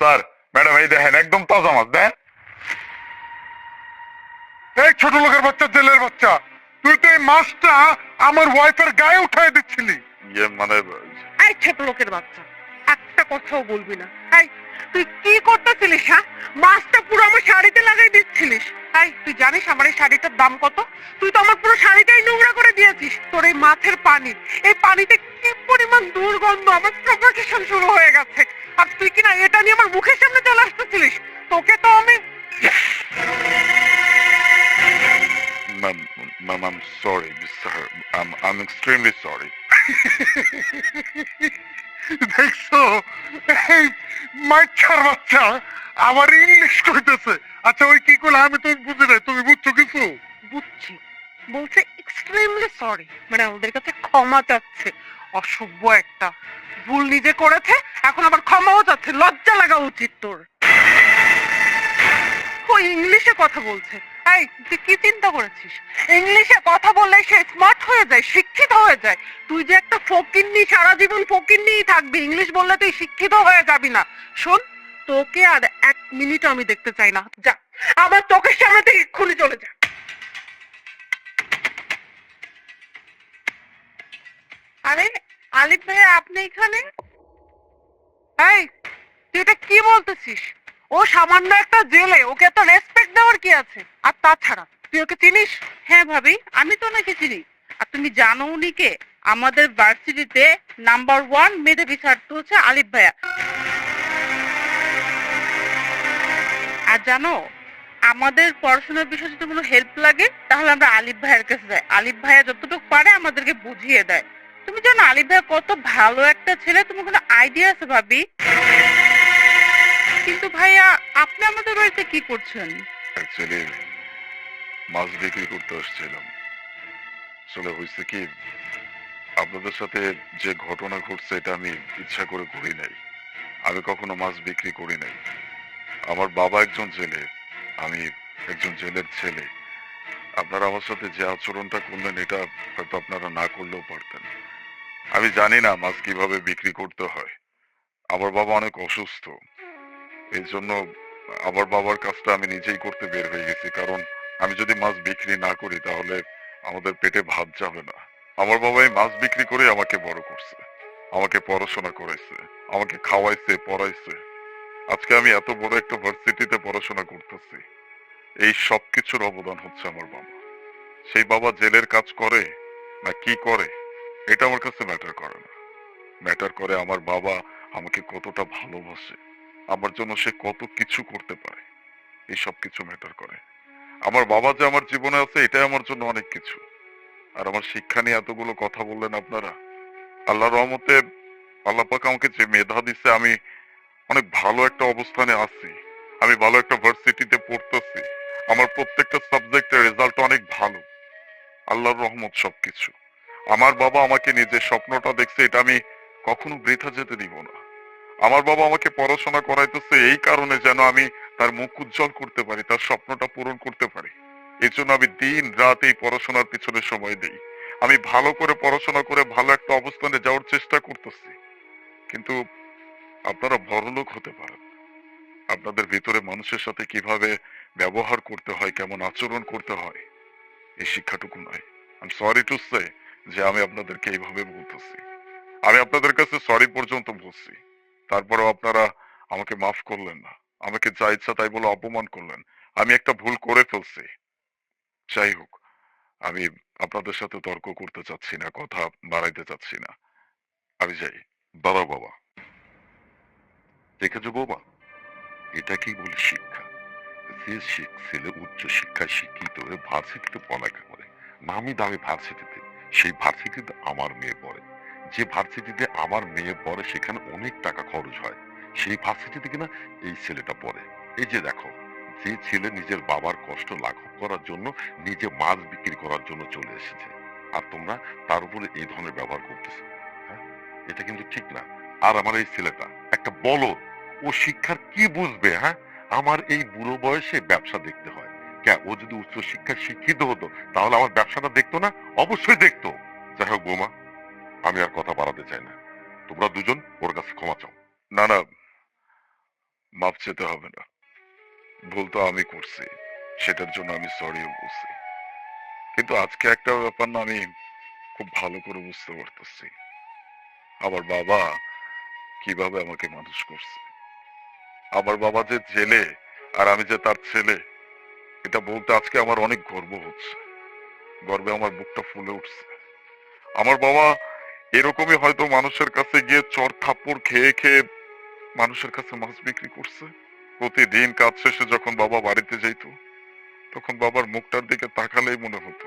Sir madam এই দেখেন একদম তাজা মাছ দেন। এই ছোট লোকের বাচ্চা জেলের বাচ্চা তুই তো এই মাছটা আমার ওয়াইফের গায়ে উঠাই দিচ্ছিলি। ইয়ে মানে এই ছোট লোকের বাচ্চা একটা কথাও বলবি না। এই তুই কি করতেছিলিস হ্যাঁ? মাছটা পুরো আমার শাড়িতে লাগাই দিচ্ছিলিস। এই তুই জানিস আমার এই শাড়িটার দাম কত? তুই তো আমার পুরো শাড়িটাই নোংরা করে দিয়েছিস। তোর এই মাছের পানি এই পানিতে কি পরিমাণ দুর্গন্ধ আমার প্রভোকেশন শুরু হয়ে গেছে। আর তুই কি না এটা নিয়ে আমার মুখের সামনে চলে আসতেছিলিস। তোকে তো আমি ma'am ma'am I am sorry sir I am extremely sorry দেখছ? এই মাইছার বাচ্চা আবার ইংলিশ কইতেছে। আচ্ছা ওই কি করলে আমি তো বুঝি নাই। তুমি বুঝছ কিছু? বুঝছি। বলছে এক্সট্রিমলি সরি মানে আমাদের কাছে ক্ষমা চাচ্ছে। অসভ্য একটা। ভুল নিজে করেছে, এখন আবার ক্ষমাও চাচ্ছে। লজ্জা লাগা উচিত তোর। ও ইংলিশে কথা বলছে। এই, তুই কি চিন্তা করেছিস? ইংলিশে কথা বললে সে স্মার্ট হয়ে যায়, শিক্ষিত হয়ে যায়। তুই যে একটা ফকিন্নি, সারা জীবন থাকবি। ইংলিশ বললে তুই শিক্ষিত হয়ে যাবি না। শোন, তোকে আর এক মিনিট আমি দেখতে চাই না। যা আমার চোখের সামনে থেকে চলে যা। আরে আলিফ ভাই, আপনি এখানে? এই, তুই এটা কি বলতেছিস? ও সামান্য একটা জেলে, ওকে তো রেসপেক্ট দেওয়ার কি আছে? আর তাছাড়া, তুই ওকে চিনিস? হ্যাঁ ভাবি, আমি তো ওনাকে চিনি। আর তুমি জানো উনি কে? আমাদের ভার্সিটিতে নাম্বার ওয়ান মেধাবী ছাত্র হচ্ছে আলিফ ভাইয়া। আর জানো, আমাদের পড়াশোনার বিষয়ে যদি কোনো হেল্প লাগে, তাহলে আমরা আলিফ ভাইয়ের কাছে যাই। আলিফ ভাইয়া যতটুকু পারে আমাদেরকে বুঝিয়ে দেয়। তুমি জানো আলিফ কত ভালো একটা ছেলে, তুমি কোনো আইডিয়া আছে ভাবি? কিন্তু ভাইয়া, আপনি আমাদের বাড়িতে কি করছেন? অ্যাকচুয়ালি মাছ বিক্রি করতে আসছিলাম। আসলে হয়েছে কি, আপনাদের সাথে যে ঘটনা ঘটছে এটা আমি ইচ্ছা করে করি নাই। আমি কখনো মাছ বিক্রি করি নাই। আমার বাবা একজন জেলে, আমি একজন জেলের ছেলে। আপনারা আমার সাথে যে আচরণটা করলেন, এটা হয়তো আপনারা না করলেও পারতেন। আমি জানি না মাছ কীভাবে বিক্রি করতে হয়। আমার বাবা অনেক অসুস্থ। এই জন্য আমার বাবার কাজটা আমি নিজেই করতে বের হয়ে গেছি। কারণ আমি যদি মাছ বিক্রি না করি তাহলে আমাদের পেটে ভাত যাবে না। আমার বাবা এই মাছ বিক্রি করে আমাকে বড় করছে। আমাকে পড়াশোনা করাইছে। আমাকে খাওয়াইছে, পড়াইছে। আজকে আমি এত বড় একটা ভার্সিটিতে পড়াশোনা করতেছি। এই সব কিছুর অবদান হচ্ছে আমার বাবা সেই বাবা জেলের কাজ করে না কি করে? এটা আমার কাছে ম্যাটার করে না। ম্যাটার করে আমার বাবা আমাকে কতটা ভালোবাসে, আমার জন্য সে কত কিছু করতে পারে, এই সব কিছু ম্যাটার করে। আমার বাবা যে আমার জীবনে আছে, এটাই আমার জন্য অনেক কিছু। আর আমার শিক্ষা নিয়ে এতগুলো কথা বললেন আপনারা আল্লাহ রহমতে আল্লাহ পাক আমাকে যে মেধা দিচ্ছে আমি অনেক ভালো একটা অবস্থানে আছি, আমি ভালো একটা ভার্সিটিতে পড়তেছি। আমার প্রত্যেকটা সাবজেক্টের রেজাল্ট অনেক ভালো। আল্লাহর রহমত সবকিছু। আমার বাবা আমাকে নিজের স্বপ্নটা দেখছে, এটা আমি কখনো বৃথা যেতে দিব না। আমার বাবা আমাকে পড়াশোনা করাইতেছে এই কারণে যেন আমি তার মুখ উজ্জ্বল করতে পারি, তার স্বপ্নটা পূরণ করতে পারি। এই জন্য আমি দিন রাত এই পড়াশোনার পিছনে সময় দেই। আমি ভালো করে পড়াশোনা করে ভালো একটা অবস্থানে যাওয়ার চেষ্টা করতেছি। কিন্তু আপনারা বড়লোক হতে পারেন। আপনাদের ভিতরে মানুষের সাথে কীভাবে ব্যবহার করতে হয়, কেমন আচরণ করতে হয়, এই শিক্ষাটুকু নয়। আমি সরি টু সে যে আমি আপনাদেরকে এইভাবে বলতেছি। আমি আপনাদের কাছে সরি পর্যন্ত বলছি। তারপরেও আপনারা আমাকে মাফ করলেন না। আমাকে যা ইচ্ছা তাই বলে অপমান করলেন। আমি একটা ভুল করে ফেলছি। যাই হোক, আমি আপনাদের সাথে তর্ক করতে চাচ্ছি না, কথা বাড়াইতে চাচ্ছি না। আমি যাই। বাবা বাবা। দেখেছ বাবা এটাকেই বলি শিক্ষা? যে ছেলে উচ্চ শিক্ষায় শিক্ষিত হয়ে ভার্সিটিতে পড়ালেখা করে। নামি দামি ভার্সিটিতে সেই ভার্সিটিতে আমার মেয়ে পড়ে। যে ভার্সিটিতে আমার মেয়ে পড়ে, সেখানে অনেক টাকা খরচ হয়। সেই ভার্সিটিতে কিনা এই ছেলেটা পড়ে। এই যে দেখো, যে ছেলে নিজের বাবার কষ্ট লাঘব করার জন্য নিজে মাছ বিক্রি করার জন্য চলে এসেছে। আর তোমরা তার উপরে এই ধরনের ব্যবহার করতেছো। হ্যাঁ? এটা কিন্তু ঠিক না। আর আমার এই ছেলেটা, একটা বলদ, ও শিক্ষার কি বুঝবে হ্যাঁ? আমার এই বুড়ো বয়সে ব্যবসা দেখতে হয়। ও যদি উচ্চ শিক্ষায় শিক্ষিত হতো, তাহলে আমার ব্যবসাটা দেখতো না? অবশ্যই দেখতো। যাই হোক বৌমা, আমি আর কথা বাড়াতে চাই না। তোমরা দুজন ওর কাছে ক্ষমা চাও। না না, মাপ চেতে হবে না। ভুল তো আমি করছি। সেটার জন্য আমি সরিও বলছি। কিন্তু আজকে একটা ব্যাপার না, আমি খুব ভালো করে বুঝতে পারতেছি। আমার বাবা কীভাবে আমাকে মানুষ করছে। আমার বাবা যে জেলে, আর আমি যে তার ছেলে এটা বলতে আজকে আমার অনেক গর্ব হচ্ছে। গর্বে আমার বুকটা ফুলে উঠছে। আমার বাবা এরকমই হয়তো মানুষের কাছে গিয়ে চর থাপ্পড় খেয়ে খেয়ে মানুষের কাছে মাছ বিক্রি করছে। প্রতিদিন কাজ শেষে যখন বাবা বাড়িতে যাইত তখন বাবার মুখটার দিকে তাকালেই মনে হতো,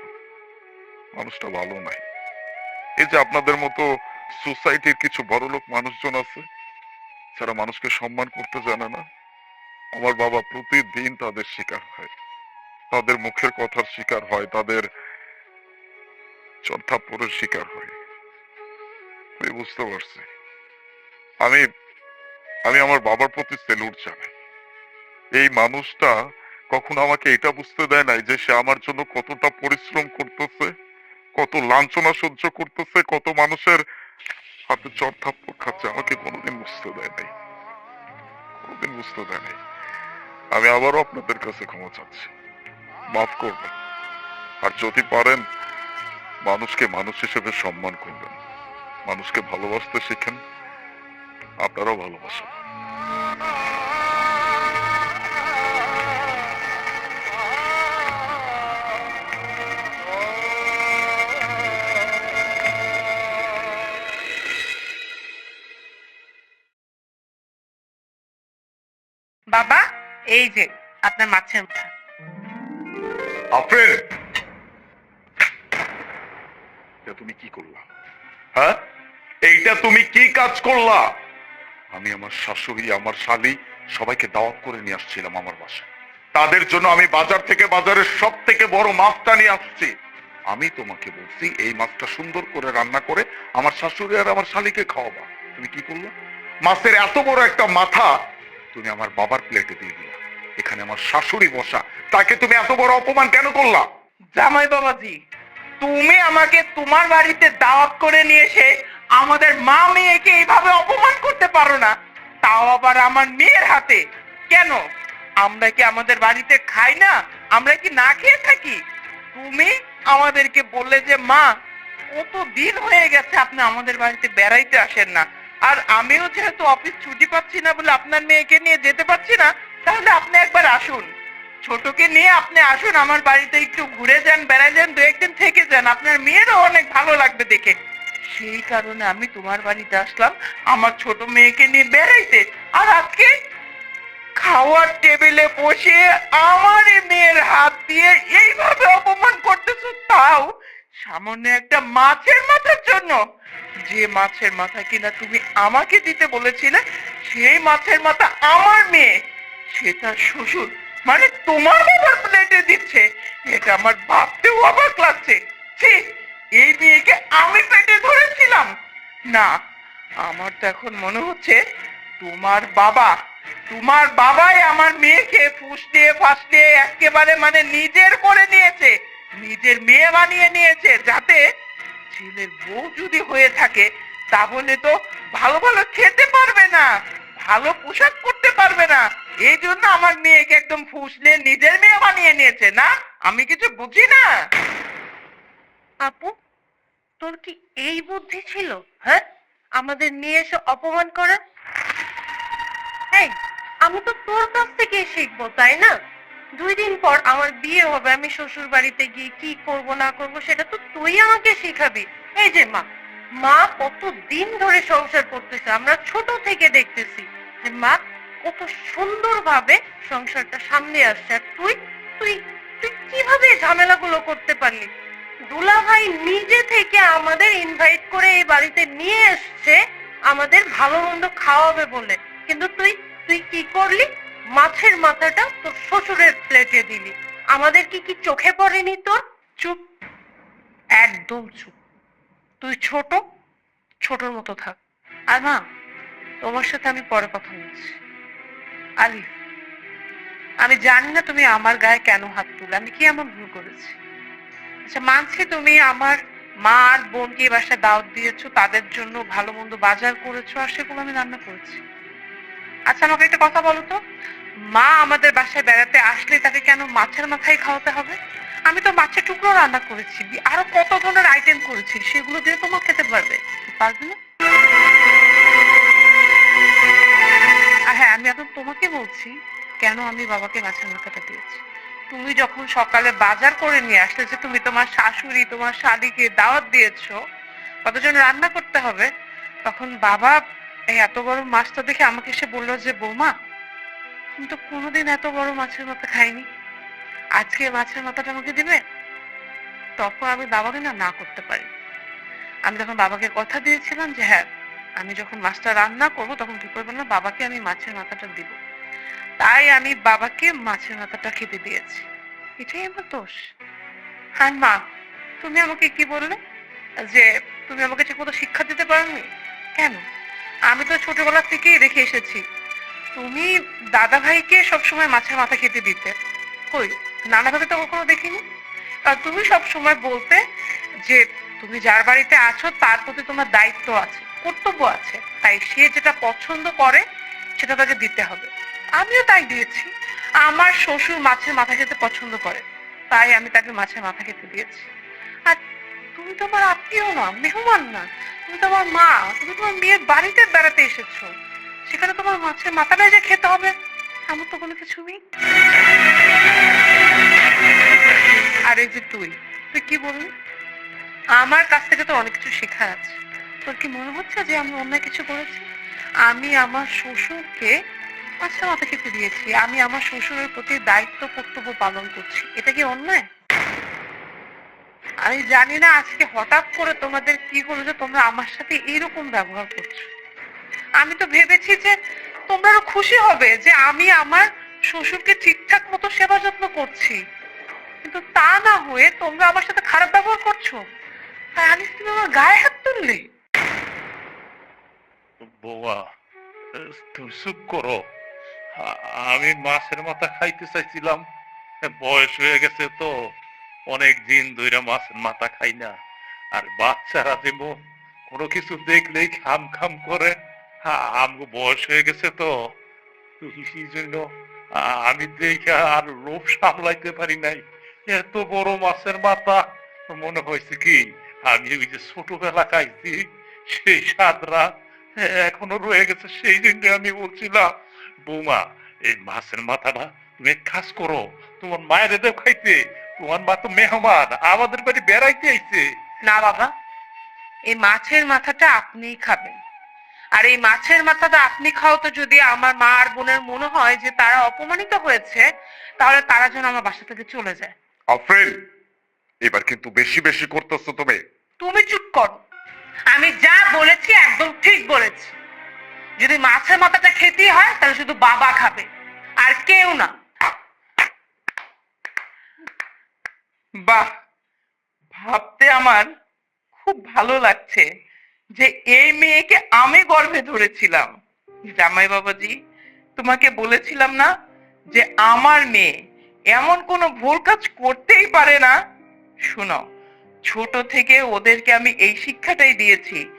মানুষটা ভালো নাই। এই যে আপনাদের মতো সোসাইটির কিছু বড় লোক মানুষজন আছে, যারা মানুষকে সম্মান করতে জানে না, আমার বাবা প্রতিদিন তাদের শিকার হয়। তাদের মুখের কথার শিকার হয়, তাদের চন্থাপ্পরের শিকার হয়। বুঝতে পারছি। আমি আমি আমার বাবার প্রতি সেলুট জানাই। এই মানুষটা কখনো আমাকে এটা বুঝতে দেয় নাই যে সে আমার জন্য কতটা পরিশ্রম করতেছে, কত লাঞ্ছনা সহ্য করতেছে, কত মানুষের হাতে চর খাচ্ছে, আমাকে কোনোদিন বুঝতে দেয় নাই। কোনোদিন বুঝতে দেয় নাই। আমি আবারও আপনাদের কাছে ক্ষমা চাচ্ছি। মাফ করবেন। আর যদি পারেন, মানুষকে মানুষ হিসেবে সম্মান করবেন। মানুষকে ভালোবাসতে শিখেন। আপনারাও ভালোবাসেন। বাবা, এই যে, আপনার মাছের মুঠা আফরিন তুমি কি করলা? হ্যাঁ? এইটা তুমি কি কাজ করলা? আমি আমার শাশুড়ি আমার শালি সবাইকে দাওয়াত করে নিয়ে আসছিলাম আমার বাসায়। তাদের জন্য আমি বাজার থেকে বাজারের সব থেকে বড় মাছটা নিয়ে আসছি। আমি তোমাকে বলছি এই মাছটা সুন্দর করে রান্না করে আমার শাশুড়ি আর আমার শালিকে খাওয়াবা। তুমি কি করলা? মাছের এত বড় একটা মাথা তুমি আমার বাবার প্লেটে দিয়ে দিলা। এখানে আমার শাশুড়ি বসা তাকে তুমি এত বড় অপমান কেন করলা? জামাই বাবাজি, তুমি আমাকে তোমার বাড়িতে দাওয়াত করে নিয়ে এসে আমাদের মা মেয়েকে এইভাবে অপমান করতে পারো না, তাও আবার আমার মেয়ের হাতে। কেন? আমরা কি আমাদের বাড়িতে খাই না? আমরা কি না খেয়ে থাকি? তুমি আমাদেরকে বললে যে, মা, কত দিন হয়ে গেছে আপনি আমাদের বাড়িতে বেড়াইতে আসেন না। আর আমিও যেহেতু অফিস ছুটি পাচ্ছি না বলে আপনার মেয়েকে নিয়ে যেতে পারছি না তাহলে আপনি একবার আসুন। ছোটকে নিয়ে আপনি আসুন, আমার বাড়িতে একটু ঘুরে যান বেড়াই যান, দু একদিন থেকে যান। আপনার মেয়েরও অনেক ভালো লাগবে দেখে। সেই কারণে আমি তোমার বাড়িতে আসলাম, আমার ছোট মেয়েকে নিয়ে বেড়াইতে। আর আজকে খাওয়ার টেবিলে বসে আমার মেয়ের হাত দিয়ে এইভাবে অপমান করতেছো তাও সামনে একটা মাছের মাথার জন্য। যে মাছের মাথা কিনা তুমি আমাকে দিতে বলেছিলে, সেই মাছের মাথা আমার মেয়ে। সেটা শ্বশুর মানে তোমার বাবার প্লেটে দিচ্ছে, এটা আমার ভাবতেও অবাক লাগছে। ছি, এই মেয়েকে আমি পেটে ধরেছিলাম। না, আমার তো এখন মনে হচ্ছে তোমার বাবা, তোমার বাবাই আমার মেয়েকে ফুসলিয়ে ফাসলিয়ে একেবারে মানে নিজের করে নিয়েছে, নিজের মেয়ে বানিয়ে নিয়েছে, যাতে ছেলের বউ যদি হয়ে থাকে, তাহলে তো ভালো ভালো খেতে পারবে না। ভালো পোশাক করতে পারবে না। এই জন্য আমার মেয়েকে একদম ফুসলে নিজের মেয়ে বানিয়ে নিয়েছে না? আমি কিছু বুঝি না? আপু তোর কি এই বুদ্ধি ছিল? হ্যাঁ? আমাদের নিয়ে এসে অপমান করা? এই আমি তো তোর কাছ থেকে শিখব তাই না? দুই দিন পর আমার বিয়ে হবে আমি শ্বশুর বাড়িতে গিয়ে কি করব না করব সেটা তো তুই আমাকে শিখাবি। এই যে মা মা কত দিন ধরে সংসার করতেছে আমরা ছোট থেকে দেখতেছি। যে, মা, কত সুন্দরভাবে সংসারটা সামনে আসছে। আর তুই তুই তুই কীভাবে ঝামেলাগুলো করতে পারলি? দুলা ভাই নিজে থেকে আমাদের ইনভাইট করে এই বাড়িতে নিয়ে এসছে আমাদের ভালো মন্দ খাওয়াবে বলে। কিন্তু তুই তুই কি করলি? মাছের মাথাটা তোর শ্বশুরের প্লেটে দিলি। আমাদের কি কি চোখে পড়েনি তোর? চুপ, একদম চুপ। তুই ছোট, ছোটর মতো থাক। আর না তোমার সাথে আমি পরে কথা বলছি। আলি, আমি জানি না তুমি আমার গায়ে কেন হাত তুলে আমি কি এমন ভুল করেছি? আচ্ছা মানছি তুমি আমার মা আর বোনকে বাসায় দাওয়াত দিয়েছ, তাদের জন্য ভালো মন্দ বাজার করেছ, আর সেগুলো আমি রান্না করেছি। আচ্ছা আমাকে একটা কথা বলো তো, মা আমাদের বাসায় বেড়াতে আসলে তাকে কেন মাছের মাথায় খাওয়াতে হবে? আমি তো মাছের টুকরো রান্না করেছি, আরও কত ধরনের আইটেম করেছি, সেগুলো দিয়ে তোমার খেতে পারবে পারবে না? আমি এখন তোমাকে বলছি, কেন আমি বাবাকে মাছের মাথাটা দিয়েছি? তুমি যখন সকালে বাজার করে নিয়ে আসলে যে তুমি তোমার শাশুড়ি, তোমার শালিকে দাওয়াত দিয়েছ, কতজন রান্না করতে হবে? তখন বাবা এই এত বড় মাছটা দেখে আমাকে এসে বলল যে, বৌমা, আমি তো কোনোদিন এত বড় মাছের মাথা খাইনি। আজকে মাছের মাথাটা আমাকে দিবে? তখন আমি বাবাকে না না করতে পারি আমি তখন বাবাকে কথা দিয়েছিলাম যে হ্যাঁ আমি যখন মাছটা রান্না করব, তখন কি করব না, বাবাকে আমি মাছের মাথাটা দিব। তাই আমি বাবাকে মাছের মাথাটা খেতে দিয়েছি। এটাই আমার দোষ। হ্যাঁ মা, তুমি আমাকে কি বললে? যে, তুমি আমাকে ঠিক মতো শিক্ষা দিতে পারোনি? কেন? আমি তো ছোটবেলা থেকেই দেখে এসেছি, তুমি দাদা ভাইকে সবসময় মাছের মাথা খেতে দিতে। কই নানা ভাবে তো কখনো দেখিনি। আর তুমি সবসময় বলতে যে, তুমি যার বাড়িতে আছো, তার প্রতি তোমার দায়িত্ব আছে। কর্তব্য আছে। তাই সে যেটা পছন্দ করে, সেটা তাকে দিতে হবে। আমিও তাই দিয়েছি। আমার শ্বশুর মাছের মাথা খেতে পছন্দ করে, তাই আমি তাকে মাছের মাথা খেতে দিয়েছি। আর তুমি তো আমার আত্মীয় না, মেহমান না। তুমি তো আমার মা, তুমি তোমার মেয়ের বাড়িতে বেড়াতে এসেছ। সেখানে তোমার মাছের মাথাটাই যে খেতে হবে, এমন তো কোনো কিছু নেই। আর এই যে তুই তুই কি বললি? আমার কাছ থেকে তো অনেক কিছু শেখার আছে। তোর কি মনে হচ্ছে যে আমি অন্যায় কিছু করেছি? আমি আমার শ্বশুরকে মাথা খেতে দিয়েছি। আমি আমার শ্বশুরের প্রতি দায়িত্ব কর্তব্য পালন করছি। এটা কি অন্যায়? আমি জানি না আজকে হঠাৎ করে তোমাদের কি তোমরা আমার সাথে এইরকম ব্যবহার করছ। আমি তো ভেবেছি যে তোমরা খুশি হবে যে আমি আমার শ্বশুরকে ঠিকঠাক মতো সেবা যত্ন করছি। কিন্তু তা না হয়ে তোমরা আমার সাথে খারাপ ব্যবহার করছ। আর আনিস তুমি আমার গায়ে হাত তুললে? বৌমা চুপ করো। আমি মাছের মাথা খাইতে চাইছিলাম বয়স হয়ে গেছে তো, অনেক দিন ধরে মাছের মাথা খাই না। আর বাচ্চারা কোনো কিছু দেখলেই খাম খাম করে আমগো বয়স হয়ে গেছে তো সেই জন্য আমি দেখে আর লোভ সামলাইতে পারি নাই। এত বড় মাছের মাথা, মনে হয়েছে কি, আমি ওই যে ছোটবেলা খাইছি, সেই স্বাদরা এখনও রয়ে গেছে সেই জন্য আমি বলছিলাম বৌমা এই মাছের মাথাটা তুমি এক কাজ করো তোমার মায়ের দেব খাইতে তোমার মা তো মেহমান আমাদের বাড়ি বেড়াইতে আইছে। না বাবা এই মাছের মাথাটা আপনিই খাবেন। আর এই মাছের মাথাটা আপনি খাও তো যদি আমার মা আর বোনের মনে হয় যে তারা অপমানিত হয়েছে তাহলে তারা যেন আমার বাসা থেকে চলে যায়। আফরিন এবার কিন্তু বেশি বেশি করতেছো তুমি। তুমি চুপ করো। আমি যা বলেছি একদম ঠিক বলেছি। যদি মাছের মাথাটা খেতেই হয়, তাহলে শুধু বাবা খাবে, আর কেউ না। বাহ, ভাবতে আমার খুব ভালো লাগছে যে এই মেয়েকে আমি গর্ভে ধরেছিলাম। জামাই বাবাজি তোমাকে বলেছিলাম না যে আমার মেয়ে এমন কোনো ভুল কাজ করতেই পারে না? শোনো ছোট থেকে ওদেরকে আমি এই শিক্ষাটাই দিয়েছি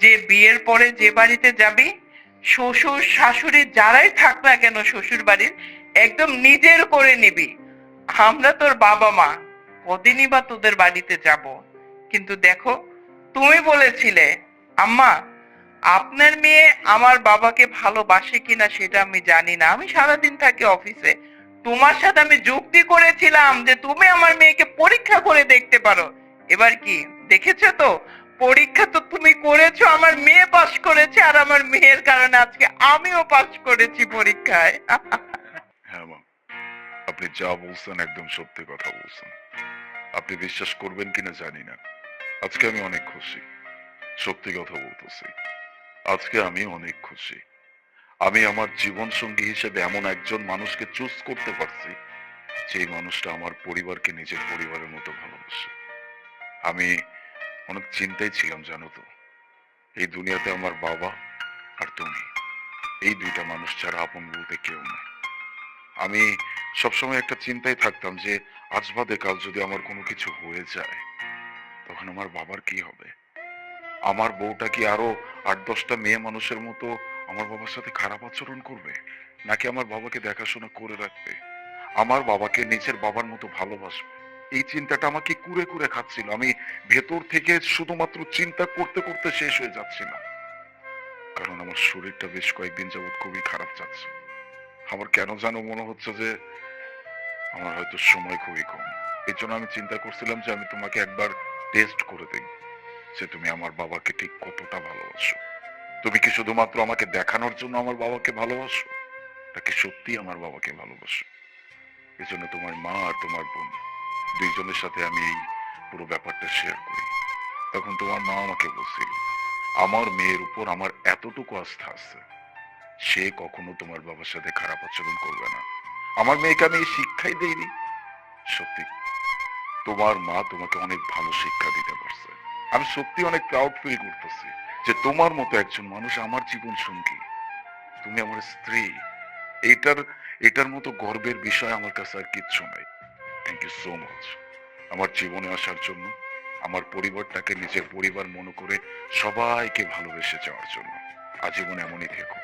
যে বিয়ের পরে যে বাড়িতে যাবি, শ্বশুর, শাশুড়ি যারাই থাক না কেন শ্বশুর বাড়ির, একদম নিজের করে নিবি। আমরা তোর বাবা মা, কদিনই বা তোদের বাড়িতে যাব। কিন্তু দেখো, তুমি বলেছিলে, আম্মা, আপনার মেয়ে আমার বাবাকে ভালোবাসে কিনা সেটা আমি জানি না। আমি সারাদিন থাকি অফিসে। তোমার সাথে আমি যুক্তি করেছিলাম যে তুমি আমার মেয়েকে পরীক্ষা করে দেখতে পারো। এবার কি? দেখেছ তো? পরীক্ষা তো তুমি করেছ, আমার মেয়ে পাশ করেছে, আর আমার মেয়ের কারণে আজকে আমিও পাশ করেছি পরীক্ষায়। হ্যাঁ আপনি যা বলছেন একদম সত্যি কথা বলছেন। আপনি বিশ্বাস করবেন কিনা জানি না। আজকে আমি অনেক খুশি। সত্যি কথা বলতেছি। আজকে আমি অনেক খুশি। আমি আমার জীবন সঙ্গী হিসেবে এমন একজন মানুষকে চুজ করতে পারছি, যেই মানুষটা আমার পরিবারকে নিজের পরিবারের মতো ভালোবাসে। আমি অনেক চিন্তায় ছিলাম, জানো তো। এই দুনিয়াতে আমার বাবা আর তুমি, এই দুইটা মানুষ ছাড়া আপন বলতে কেউ নেই। আমি সবসময় একটা চিন্তায় থাকতাম যে, আজ বাদে কাল যদি আমার কোনো কিছু হয়ে যায়, তখন আমার বাবার কি হবে? আমার বউটা কি আরও আট দশটা মেয়ে মানুষের মতো আমার বাবার সাথে খারাপ আচরণ করবে? নাকি আমার বাবাকে দেখাশোনা করে রাখবে? আমার বাবাকে নিজের বাবার মতো ভালোবাসবে? এই চিন্তাটা আমাকে কুরে কুরে খাচ্ছিল। আমি ভেতর থেকে শুধুমাত্র চিন্তা করতে করতে শেষ হয়ে যাচ্ছিলাম। কারণ আমার শরীরটা বেশ কয়েকদিন যাবৎ খুবই খারাপ যাচ্ছে। আমার কেন যেন মনে হচ্ছে যে আমার হয়তো সময় খুবই কম। এই জন্য আমি চিন্তা করছিলাম যে আমি তোমাকে একবার টেস্ট করে দেখব যে তুমি আমার বাবাকে ঠিক কতটা ভালোবাসো। তুমি কি শুধুমাত্র আমাকে দেখানোর জন্য আমার বাবাকে ভালোবাসো? নাকি সত্যি আমার বাবাকে ভালোবাসো? এই জন্য তোমার মা আর তোমার বোন। দুইজনের সাথে আমি এই পুরো ব্যাপারটা শেয়ার করি। তখন তোমার মা আমাকে বলছিল, আমার মেয়ের উপর আমার এতটুকু আস্থা আছে, সে কখনো তোমার বাবার সাথে খারাপ আচরণ করবে না। আমার মেয়েকে আমি শিক্ষাই দেইনি। সত্যি, তোমার মা তোমাকে অনেক ভালো শিক্ষা দিতে পারছে। আমি সত্যি অনেক প্রাউড ফিল করতেছি যে তোমার মতো একজন মানুষ আমার জীবন সঙ্গী। তুমি আমার স্ত্রী। এটার এটার মতো গর্বের বিষয় আমার কাছে আর কিচ্ছু নাই। থ্যাংক ইউ সো মাচ আমার জীবনে আসার জন্য, আমার পরিবারটাকে নিজের পরিবার মনে করে সবাইকে ভালোবেসে যাওয়ার জন্য আজীবন এমনই থেকো।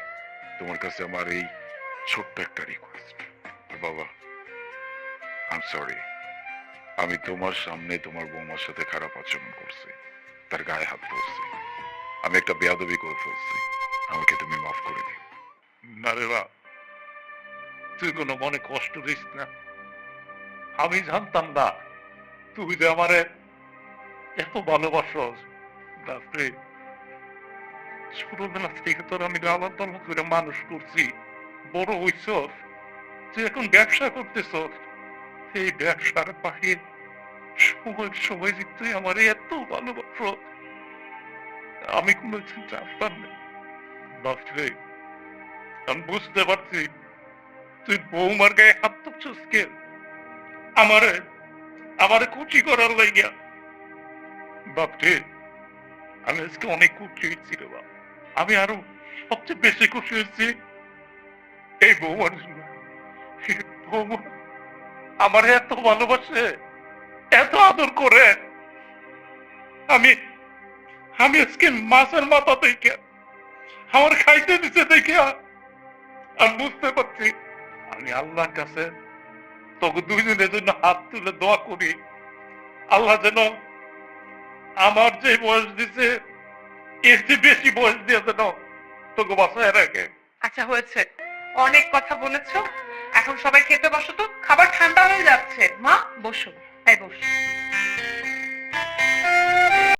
তোমার কাছে আমার এই ছোট্ট একটা রিকোয়েস্ট বাবা আই সরি আমি তোমার সামনে তোমার বৌমার সাথে খারাপ আচরণ করছি, তার গায়ে হাত তুলছি আমি একটা বেয়াদবি করে ফেলছি। আমাকে তুমি মাফ করে দিও। না রে বাপ তুই কোনো মনে কষ্ট দিস না। আমি জানতাম না। তুই যে আমারে এত ভালোবাসস বাপরে। ছোটবেলা থেকে তোর আমি লালন করে মানুষ করছি। বড় হইছস তুই এখন ব্যবসা করতেছ। এই ব্যবসার বাহির সময় সময় যে তুই আমার এত ভালোবাসস আমি কোনো জানতাম না। বাপরে, আমি বুঝতে পারছি। তুই বৌমার গায়ে হাত তুলছিস কে আমারে আমারে কুচি করার লাইগা বাপরে, আমি আজকে অনেক খুশি হয়েছি রে বাপ। আমি আরও সবচেয়ে বেশি খুশি হয়েছি এই বৌমার জন্য। আমার এত ভালোবাসে, এত আদর করে। আমি আমি আজকে মাছের মাথা থেকে, আমার খাইতে দিতে দেখে আমি বুঝতে পারছি, আমি আল্লাহর কাছে তোকে দুইজনের জন্য হাত তুলে দোয়া করি। আল্লাহ যেন আমার যে বয়স দিছে, এর বেশি বয়স দিয়ে যেন তোকে বাসায় রাখে। আচ্ছা হয়েছে। অনেক কথা বলেছ। এখন সবাই খেতে বসো তো, খাবার ঠান্ডা হয়ে যাচ্ছে। মা, বসো। তাই বসো।